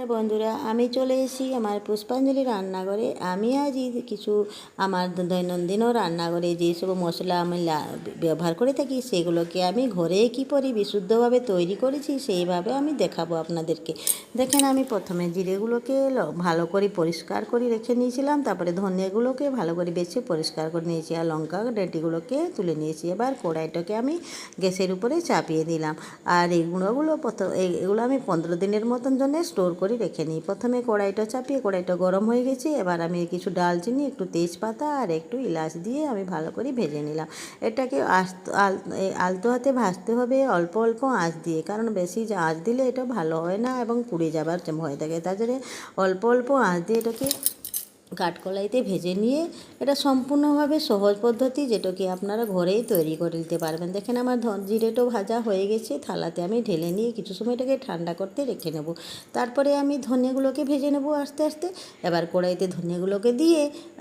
আর বন্ধুরা, আমি চলে এসেছি আমার পুষ্পাঞ্জলি রান্নাঘরে। আমি আজ কিছু আমার দৈনন্দিনও রান্নাঘরে যেসব মশলা আমি ব্যবহার করে থাকি, সেগুলোকে আমি ঘরে কী পরি বিশুদ্ধভাবে তৈরি করেছি সেইভাবে আমি দেখাবো আপনাদেরকে। দেখেন, আমি প্রথমে জিরেগুলোকে ভালো করে পরিষ্কার করে রেখে নিয়েছিলাম, তারপরে ধনিয়াগুলোকে ভালো করে বেছে পরিষ্কার করে নিয়েছি, আর লঙ্কা ডেটিগুলোকে তুলে নিয়েছি। এবার কড়াইটাকে আমি গ্যাসের উপরে চাপিয়ে দিলাম। আর এই গুঁড়োগুলো প্রথম এগুলো আমি পনেরো দিনের মতন জন্য স্টোর করে রেখে নিই। প্রথমে কড়াইটা চাপিয়ে কড়াইটা গরম হয়ে গেছে। এবার আমি কিছু ডালচিনি, একটু তেজপাতা আর একটু ইলাচ দিয়ে আমি ভালো করে ভেজে নিলাম। এটাকে আলতো হাতে ভাজতে হবে অল্প অল্প আঁচ দিয়ে, কারণ বেশি আঁচ দিলে এটা ভালো হয় না এবং পুড়ে যাবার ভয় থাকে। তাছাড়া অল্প অল্প আঁচ দিয়ে এটাকে কাঠকলাইতে ভেজে নিয়ে এটা সম্পূর্ণভাবে সহজ পদ্ধতি যেটাকে আপনারা ঘরেই তৈরি করে নিতে পারবেন। দেখেন আমার জিরেটাও ভাজা হয়ে গেছে, থালাতে আমি ঢেলে নিয়ে কিছু সময় এটাকে ঠান্ডা করতে রেখে নেব। তারপরে আমি ধনেগুলোকে ভেজে নেব আস্তে আস্তে। এবার কড়াইতে ধনেগুলোকে দিয়ে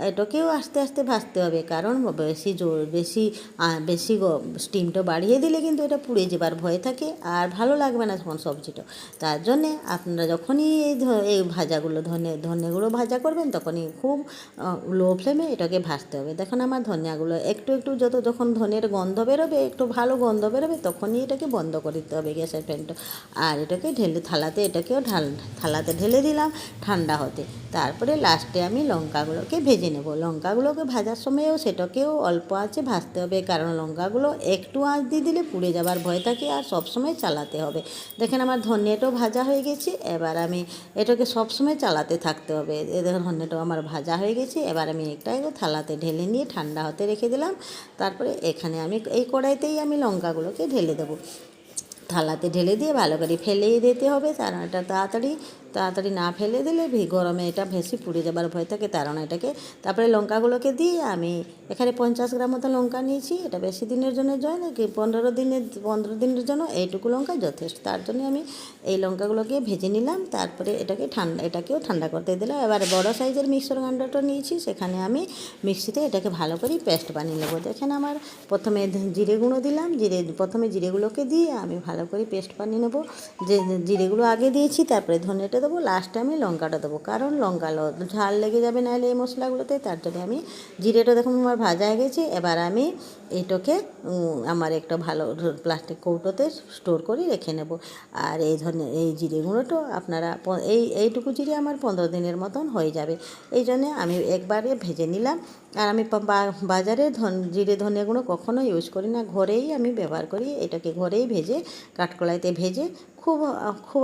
এটাকেও আস্তে আস্তে ভাজতে হবে, কারণ বেশি জোর, বেশি বেশি স্টিমটা বাড়িয়ে দিলে কিন্তু এটা পুড়ে যাবার ভয় থাকে আর ভালো লাগবে না তখন সবজিটা। তার জন্যে আপনারা যখনই এই এই ভাজাগুলো ধনে, ধনেগুলো ভাজা করবেন তখনই খুব লো ফ্লেমে এটাকে ভাজতে হবে। দেখুন আমার ধনিয়াগুলো একটু একটু যত যখন ধনের গন্ধ বেরোবে, একটু ভালো গন্ধ বেরোবে, তখনই এটাকে বন্ধ করে দিতে হবে গ্যাসের ফ্যানটা আর এটাকে ঢেলে, থালাতে এটাকেও ঢাল, থালাতে ঢেলে দিলাম ঠান্ডা হতে। তারপরে লাস্টে আমি লঙ্কাগুলোকে ভেজে নেব। লঙ্কাগুলোকে ভাজার সময়ও সেটাকেও অল্প আঁচে ভাজতে হবে, কারণ লঙ্কাগুলো একটু আঁচ দিয়ে দিলে পুড়ে যাবার ভয় থাকে আর সবসময় চালাতে হবে। দেখেন আমার ধনিয়াটাও ভাজা হয়ে গেছে, এবার আমি এটাকে সবসময় চালাতে থাকতে হবে। এ দেখুন ধনিয়াটাও আমার ভাজা হয়ে গেছে। এবার আমি একটা এগুলো থালাতে ঢেলে নিয়ে ঠান্ডা হতে রেখে দিলাম। তারপরে এখানে আমি এই কড়াইতেই আমি লঙ্কাগুলোকে ঢেলে দেবো। থালাতে ঢেলে দিয়ে ভালো করে ফেলেই দিতে হবে তার এটা তাড়াতাড়ি তাড়াতাড়ি না ফেলে দিলে গরমে এটা বেশি পুড়ে যাবার ভয় থাকে কারণ এটাকে। তারপরে লঙ্কাগুলোকে দিয়ে আমি এখানে পঞ্চাশ গ্রাম মতো লঙ্কা নিয়েছি, এটা বেশি দিনের জন্য জন্য কি পনেরো দিনের পনেরো দিনের জন্য এইটুকু লঙ্কা যথেষ্ট। তার জন্য আমি এই লঙ্কাগুলোকে ভেজে নিলাম, তারপরে এটাকে ঠান্ডা এটাকেও ঠান্ডা করতে দিলাম। এবার বড় সাইজের মিক্সার গ্রাইন্ডারটা নিয়েছি, সেখানে আমি মিক্সিতে এটাকে ভালো করে পেস্ট বানিয়ে নেব। দেখেন আমার প্রথমে জিরে গুঁড়ো দিলাম, জিরে প্রথমে জিরেগুলোকে দিয়ে আমি ভালো করে পেস্ট বানিয়ে নেব। যে জিরেগুলো আগে দিয়েছি, তারপরে ধনেটা দেবো লাস্টে আমি লঙ্কাটা দেবো। কারণ লঙ্কা ঝাল লেগে যাবে নাহলে এই মশলাগুলোতে, তার জন্য আমি জিরেটা দেখুন আমার ভাজা হয়ে গেছে। এবার আমি এটাকে আমার একটা ভালো প্লাস্টিক কৌটোতে স্টোর করে রেখে নেব। আর এই ধরনের, এই জিরে গুঁড়োটাও আপনারা এই, এইটুকু জিরে আমার পনেরো দিনের মতন হয়ে যাবে। এই জন্যে আমি একবারে ভেজে নিলাম। আর আমি বাজারে ধন, জিরে ধনিয়া গুঁড়ো কখনো ইউজ করি না। ঘরেই আমি ব্যবহার করি, এটাকে ঘরেই ভেজে, কাঠকলাইতে ভেজে খুব খুব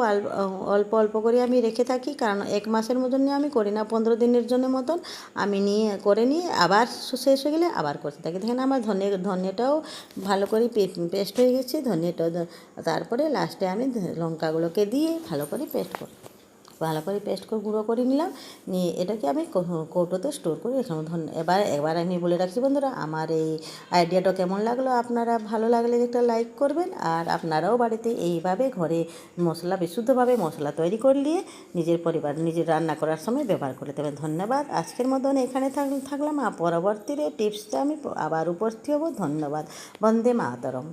অল্প অল্প করে আমি রেখে থাকি। কারণ এক মাসের মতন নিয়ে আমি করি না, পনেরো দিনের জন্য মতন আমি নিয়ে, করে নিয়ে আবার শেষ হয়ে গেলে আবার করতে থাকি। দেখেন আমার ধনে, ধনেটাও ভালো করে পেস্ট হয়ে গেছে ধনেটাও তারপরে লাস্টে আমি লঙ্কাগুলোকে দিয়ে ভালো করে পেস্ট করি। ভালো করে পেস্ট করে গুঁড়ো করে নিলাম। নিয়ে এটাকে আমি কৌটোতে স্টোর করে রেখলাম ধন্য এবার এবার আমি বলে রাখছি বন্ধুরা, আমার এই আইডিয়াটা কেমন লাগল? আপনারা ভালো লাগলে একটা লাইক করবেন আর আপনারাও বাড়িতে এইভাবে ঘরে মশলা, বিশুদ্ধভাবে মশলা তৈরি করে নিয়ে নিজের পরিবার, নিজের রান্না করার সময় ব্যবহার করে দেবেন। ধন্যবাদ। আজকের মতন এখানে থাকলাম। আর পরবর্তীতে টিপসটা আমি আবার উপস্থিত হব। ধন্যবাদ। বন্দে মাতরম।